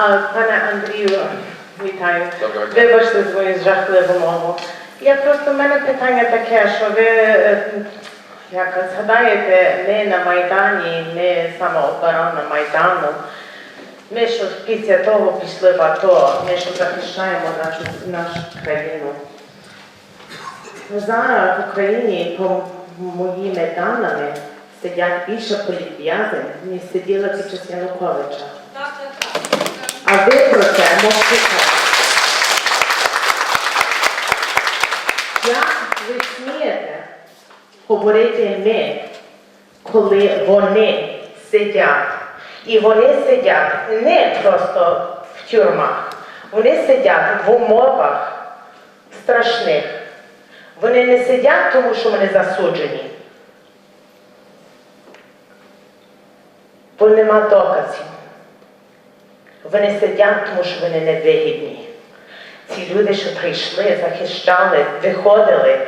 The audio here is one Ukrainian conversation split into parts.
А, пане Андрію, вітаю. Доброго дня. Вибачте за мою жахливу мову. Я просто в мене питання таке, що ви е, як згадаєте, ми на Майдані, ми самооборона Майдану. Ми що після того пішли в АТО, ми що захищаємо нашу, нашу країну. Зараз в Україні, по моїми даними, сидять більше політв'язень, ніж сиділи під час Януковича. А ви про це мовчите. Як ви смієте говорити ми, коли вони сидять? І вони сидять не просто в тюрмах, вони сидять в умовах страшних. Вони не сидять, тому що вони засуджені. Бо нема доказів. Вони сидять, тому що вони невигідні. Ці люди, що прийшли, захищали, виходили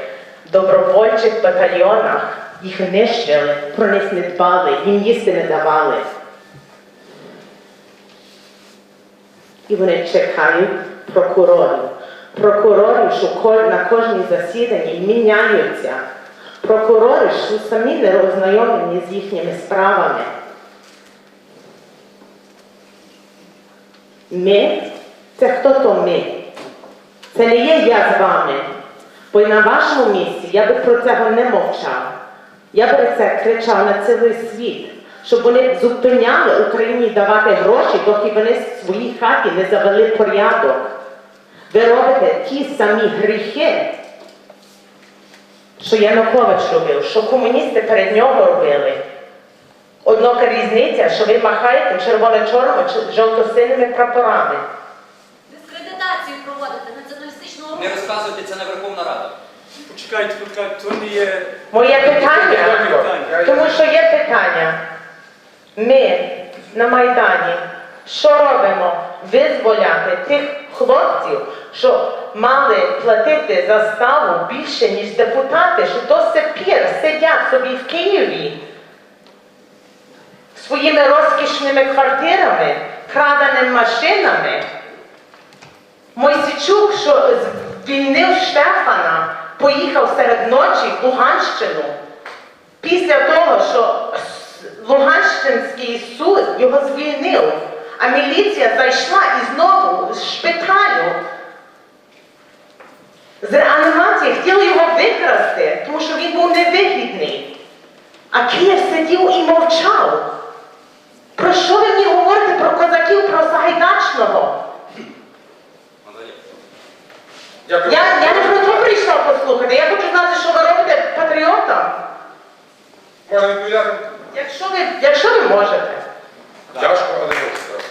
в добровольчих батальйонах, їх нищили, про них не дбали, їм їсти не давали. І вони чекають прокурорів. Прокурори, що на кожній засіданні міняються. Прокурори, що самі не ознайомлені з їхніми справами. Ми це хто то ми? Це не є я з вами. Бо на вашому місці я би про цього не мовчав. Я би це кричав на цілий світ, щоб вони зупиняли Україні давати гроші, доки вони в своїй хаті не завели порядок. Ви робите ті самі гріхи, що Янукович робив, що комуністи перед нього робили. Однака різниця, що ви махаєте червоно-чорними чи жовто-синими прапорами. Дискредитацію проводите націоналістичного руху. Не розказуйте, це не Верховна Рада. Почекайте, почекайте, то не є Моє питання, тому що є питання. Ми на Майдані що робимо? Визволяти тих хлопців, що мали платити заставу більше, ніж депутати, що до сих пір сидять собі в Києві своїми розкішними квартирами, краденими машинами. Мойсичук, що звільнив Штефана, поїхав серед ночі в Луганщину. Після того, що Луганщинський суд його звільнив, а міліція зайшла і знову з шпиталю. З реанімації хотіли його викрасти, тому що він був невигідний. А Київ сидів і мовчав. Про що ви мені говорите про козаків, про Сагайдачного? Андрій. Дякую. Я, я не про то прийшла послухати. Я хочу знати, що ви робите патріотам. Можна відповідати? Якщо ви, якщо ви можете. Тяжко, але не страшно.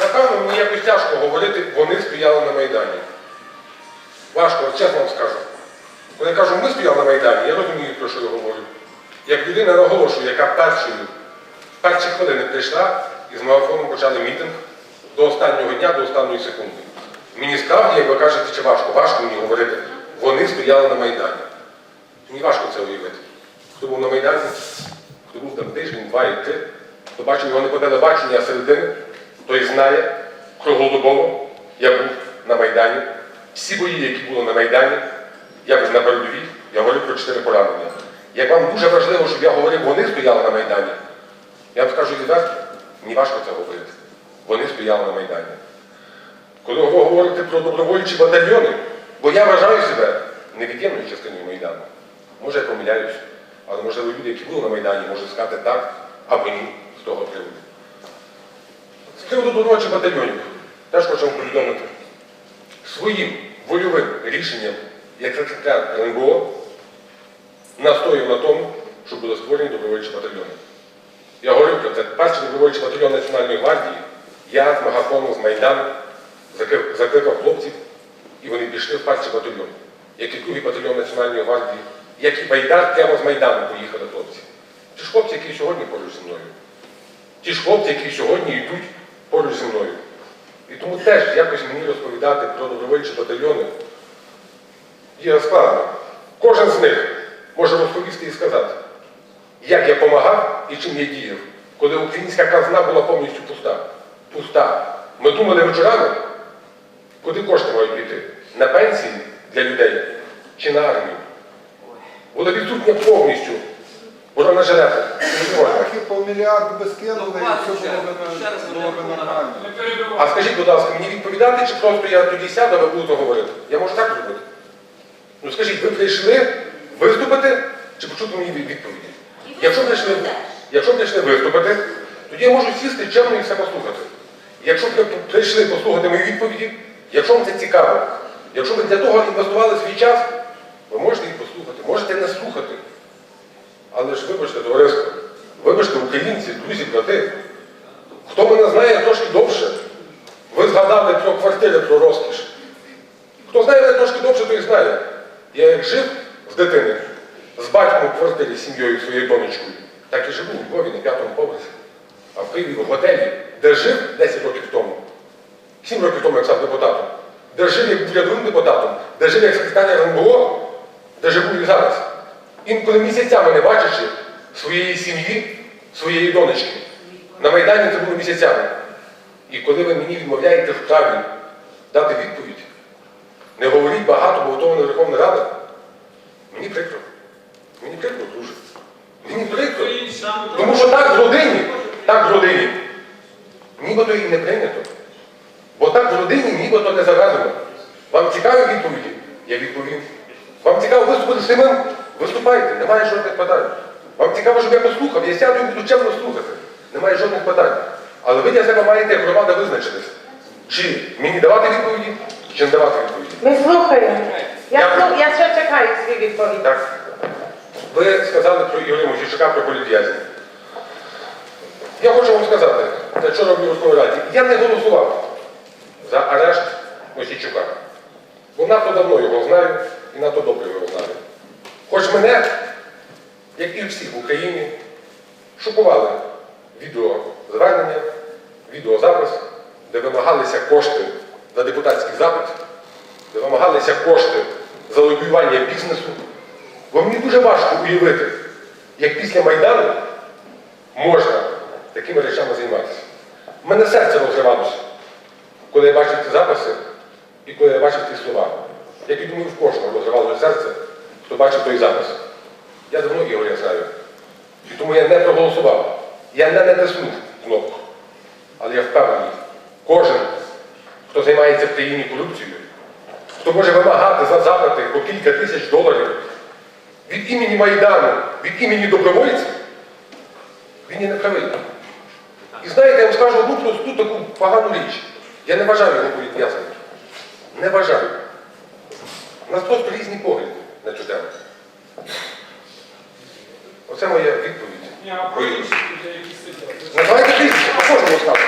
Напевно, мені якось тяжко говорити, вони стояли на Майдані. Важко, чесно вам скажу. Коли я кажу, ми стояли на Майдані, я розумію, про що я говорю. Як людина наголошую, яка першою, перші хвилини прийшла і з марафоном почали мітинг до останнього дня, до останньої секунди. Мені справді, як ви кажете, чи важко, важко мені говорити, вони стояли на Майдані. Мені важко це уявити. Хто був на Майдані, хто був там тиждень, два і три, хто бачив його не по телебаченню, середини, той знає круглодобово, я був на Майдані. Всі бої, які були на Майдані, я був на передовій, я говорив про чотири поранення. Як вам дуже важливо, щоб я говорив, вони стояли на Майдані, я вам скажу відверто, мені важко це говорити. Вони стояли на Майдані. Коли ви говорите про добровольчі батальйони, бо я вважаю себе невід'ємною частиною Майдану. Може, я помиляюсь, але можливо люди, які були на Майдані, можуть сказати так або ні з того приводу. З приводу добровольчих батальйонів, теж хочу вам повідомити. Своїм вольовим рішенням, як секретар РНБО, настояв на тому, щоб були створені добровольчі батальйони. Я говорив про це. Перший добровольчий батальйон Національної гвардії, я з магафону з Майдану закликав хлопців, і вони пішли в перший батальйон, як і другий батальйон Національної гвардії, як і Байдар прямо з Майдану поїхали хлопці. Ті ж хлопці, які сьогодні поруч зі мною. Ті ж хлопці, які сьогодні йдуть поруч зі мною. І тому теж якось мені розповідати про добровольчі батальйони є складно. Кожен з них може розповісти і сказати, як я допомагав і чим я діяв, коли українська казна була повністю пуста. Пуста. Ми думали вечорами, куди кошти мають піти? На пенсії для людей чи на армію? Була відсутня повністю бронежилети. Не можна. Трохи по мільярду би скинули, Ну, і все було би, нормально. А скажіть, будь ласка, мені відповідати, чи просто я тоді сяду, а ви будете говорити? Я можу так зробити? Ну скажіть, ви прийшли виступити чи почути мені відповіді? Якщо прийшли, якщо прийшли виступити, тоді я можу сісти чемно і все послухати. Якщо ви прийшли послухати мої відповіді, якщо вам це цікаво, якщо ви для того інвестували свій час, ви можете їх послухати, можете не слухати. Але ж вибачте, товариство, вибачте, українці, друзі, брати, хто мене знає трошки довше, ви згадали про квартири, про розкіш. Хто знає мене трошки довше, той знає. Я як жив з дитини, з батьком у квартирі, з сім'єю, своєю донечкою, так і живу у Львові на п'ятому поверсі. А в Києві в готелі, де жив 10 років тому, 7 років тому, як став депутатом, де жив як був рядовим депутатом, де жив як секретар РНБО, де живу і зараз. Інколи місяцями не бачачи своєї сім'ї, своєї донечки. На Майдані це було місяцями. І коли ви мені відмовляєте в праві дати відповідь, не говоріть багато, бо готова не Верховна Рада, мені прикро. Мені прикро дуже. Мені прикро. Тому що так в родині, так в родині, нібито і не прийнято. Бо так в родині нібито не заведено. Вам цікаві відповіді? Я відповім. Вам цікаво виступити з самим? Виступайте, немає жодних питань. Вам цікаво, щоб я послухав, я сяду і буду чемно слухати. Немає жодних питань. Але ви для себе маєте як громада визначитись. Чи мені давати відповіді, чи не давати відповіді. Ми слухаємо. Я, Дякую. слу- я ще чекаю свій відповідь. Так. Ви сказали про Ігоря Мосійчука, про політв'язнів. Я хочу вам сказати, що роблю в Раді. Я не голосував за арешт Мосійчука. Бо надто давно його знаю і надто добре його знаю. Хоч мене, як і всіх в Україні, шокували відеозвернення, відеозапис, де вимагалися кошти за депутатський запит, де вимагалися кошти за лобіювання бізнесу. Бо мені дуже важко уявити, як після Майдану можна такими речами займатися. У мене серце розривалося, коли я бачив ці записи і коли я бачив ці слова. Як і думаю, в кожного розривалося серце, хто бачив той запис. Я давно Ігоря знаю. І тому я не проголосував. Я не натиснув кнопку. Але я впевнений, кожен, хто займається в країні корупцією, хто може вимагати за запити по кілька тисяч доларів від імені Майдану, від імені добровольців, він є неправий. І знаєте, я вам скажу одну просту таку погану річ. Я не бажаю його політв'язним. Не бажаю. У нас просто різні погляди на цю тему. Оце моя відповідь. Називайте прізвище, по кожному скажу.